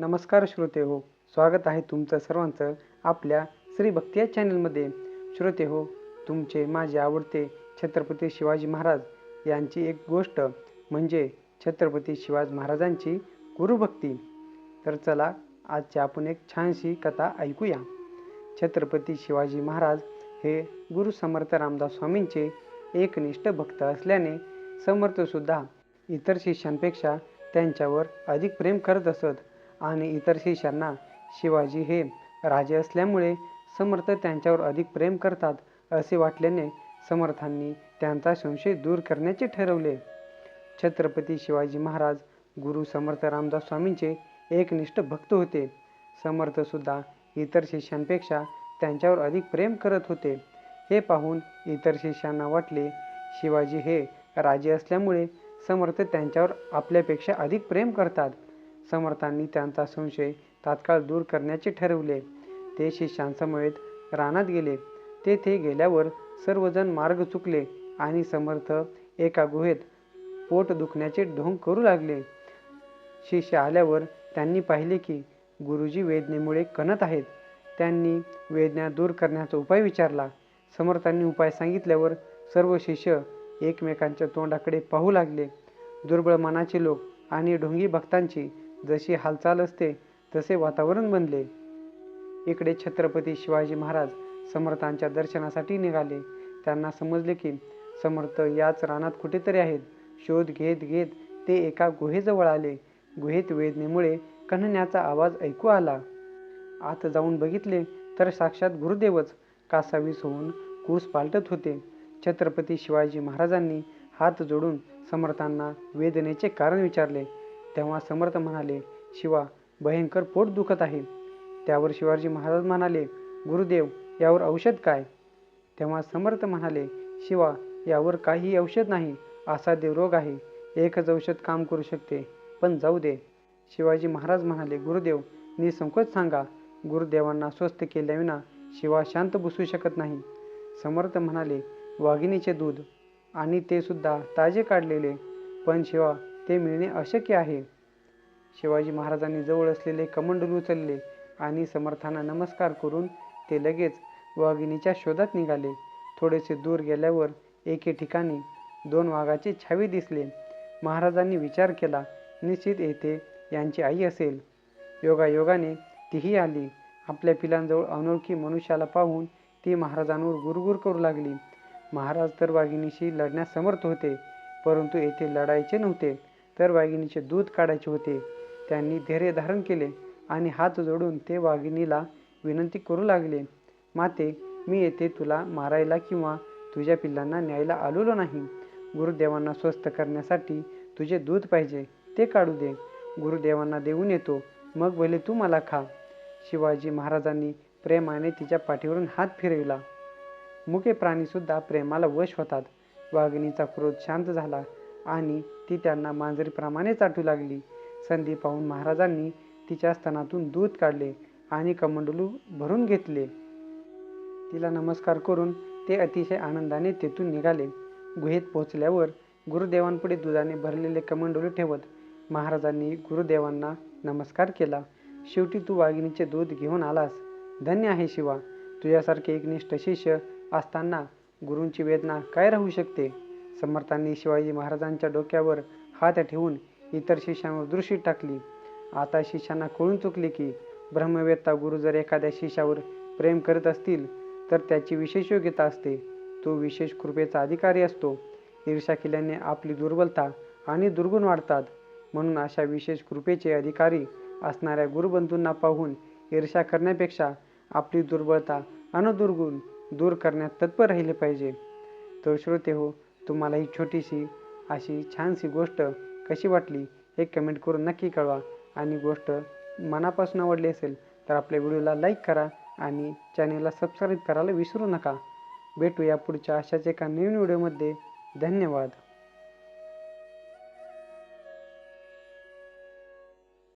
नमस्कार श्रोते हो स्वागत आहे तुमचं सर्वांचं आपल्या श्री भक्ती या चॅनलमध्ये. श्रोते हो तुमचे माझे आवडते छत्रपती शिवाजी महाराज यांची एक गोष्ट म्हणजे छत्रपती शिवाजी महाराजांची गुरुभक्ती. तर चला आजची आपण एक छानशी कथा ऐकूया. छत्रपती शिवाजी महाराज हे गुरु समर्थ रामदास स्वामींचे एकनिष्ठ भक्त असल्याने समर्थसुद्धा इतर शिष्यांपेक्षा त्यांच्यावर अधिक प्रेम करत असत. आणि इतर शिष्यांना शिवाजी हे राजे असल्यामुळे समर्थ त्यांच्यावर अधिक प्रेम करतात असे वाटल्याने समर्थांनी त्यांचा संशय दूर करण्याचे ठरवले. छत्रपती शिवाजी महाराज गुरु समर्थ रामदास स्वामींचे एकनिष्ठ भक्त होते. समर्थसुद्धा इतर शिष्यांपेक्षा त्यांच्यावर अधिक प्रेम करत होते. हे पाहून इतर शिष्यांना वाटले शिवाजी हे राजे असल्यामुळे समर्थ त्यांच्यावर आपल्यापेक्षा अधिक प्रेम करतात. समर्थांनी त्यांचा संशय तात्काळ दूर करण्याचे ठरवले. ते शिष्यांसमवेत रानात गेले. तेथे गेल्यावर सर्वजण मार्ग चुकले आणि समर्थ एका गुहेत पोट दुखण्याचे ढोंग करू लागले. शिष्य आल्यावर त्यांनी पाहिले की गुरुजी वेदनेमुळे कणत आहेत. त्यांनी वेदना दूर करण्याचा उपाय विचारला. समर्थांनी उपाय सांगितल्यावर सर्व शिष्य एकमेकांच्या तोंडाकडे पाहू लागले. दुर्बळ मनाचे लोक आणि ढोंगी भक्तांची जशी हालचाल असते तसे वातावरण बनले. इकडे छत्रपती शिवाजी महाराज समर्थांच्या दर्शनासाठी निघाले. त्यांना समजले की समर्थ याच रानात कुठेतरी आहेत. शोध घेत घेत ते एका गुहेजवळ आले. गुहेत वेदनेमुळे कन्हण्याचा आवाज ऐकू आला. आत जाऊन बघितले तर साक्षात गुरुदेवच कासावीस होऊन कूस पालटत होते. छत्रपती शिवाजी महाराजांनी हात जोडून समर्थांना वेदनेचे कारण विचारले. तेव्हा समर्थ म्हणाले शिवा भयंकर पोट दुखत आहे. त्यावर शिवाजी महाराज म्हणाले गुरुदेव यावर औषध काय? तेव्हा समर्थ म्हणाले शिवा यावर काही औषध नाही असा देव रोग आहे. एकच औषध काम करू शकते पण जाऊ दे. शिवाजी महाराज म्हणाले गुरुदेव निसंकोच सांगा. गुरुदेवांना स्वस्थ केल्याविना शिवा शांत बसू शकत नाही. समर्थ म्हणाले वाघिणीचे दूध आणि ते सुद्धा ताजे काढलेले पण शिवा ते मिळणे अशक्य आहे. शिवाजी महाराजांनी जवळ असलेले कमंडलू उचलले आणि समर्थांना नमस्कार करून ते लगेच वाघिणीच्या शोधात निघाले. थोडेसे दूर गेल्यावर एके ठिकाणी दोन वाघाचे छावे दिसले. महाराजांनी विचार केला निश्चित येथे यांची आई असेल. योगायोगाने तीही आली. आपल्या पिलांजवळ अनोळखी मनुष्याला पाहून ती महाराजांवर गुरगुर करू लागली. महाराज तर वाघिणीशी लढण्यास समर्थ होते परंतु येथे लढायचे नव्हते. तर वाघिणीचे दूध काढायचे होते. त्यांनी धैर्य धारण केले आणि हात जोडून ते वाघिणीला विनंती करू लागले माते मी येथे तुला मारायला किंवा तुझ्या पिल्लांना न्यायला आलेलो नाही. गुरुदेवांना स्वस्थ करण्यासाठी तुझे दूध पाहिजे ते काढू दे. गुरुदेवांना देऊन येतो मग भले तू मला खा. शिवाजी महाराजांनी प्रेमाने तिच्या पाठीवरून हात फिरविला. मुके प्राणीसुद्धा प्रेमाला वश होतात. वाघिणीचा क्रोध शांत झाला. आणि ती त्यांना मांजरीप्रमाणे चाटू लागली. संधी पाहून महाराजांनी तिच्या स्तनातून दूध काढले आणि कमंडलू भरून घेतले. तिला नमस्कार करून ते अतिशय आनंदाने तेथून निघाले. गुहेत पोहोचल्यावर गुरुदेवांपुढे दुधाने भरलेले कमंडलू ठेवत महाराजांनी गुरुदेवांना नमस्कार केला. शेवटी तू वाघिणीचे दूध घेऊन आलास. धन्य आहे शिवा. तुझ्यासारखे एकनिष्ठ शिष्य असताना गुरूंची वेदना काय राहू शकते? समर्थांनी शिवाजी महाराजांच्या डोक्यावर हात ठेवून इतर शिष्यांवर दृष्टी टाकली. आता शिष्यांना कळून चुकले की ब्रह्मवेत्ता गुरु जर एखाद्या शिष्यावर प्रेम करत असतील तर त्याची विशेष योग्यता असते. तो विशेष कृपेचा अधिकारी असतो. ईर्षा केल्याने आपली दुर्बलता आणि दुर्गुण वाढतात. म्हणून अशा विशेष कृपेचे अधिकारी असणाऱ्या गुरुबंधूंना पाहून ईर्षा करण्यापेक्षा आपली दुर्बलता आणि दुर्गुण दूर करण्यात तत्पर राहिले पाहिजे. तर श्रोते हो तुम्हाला ही छोटीशी अशी छानशी गोष्ट कशी वाटली हे कमेंट करून नक्की कळवा. आणि गोष्ट मनापासून आवडली असेल तर आपल्या व्हिडिओला लाईक करा आणि चॅनेलला सबस्क्राईब करायला विसरू नका. भेटूया पुढच्या अशाच एका नवीन व्हिडिओमध्ये धन्यवाद.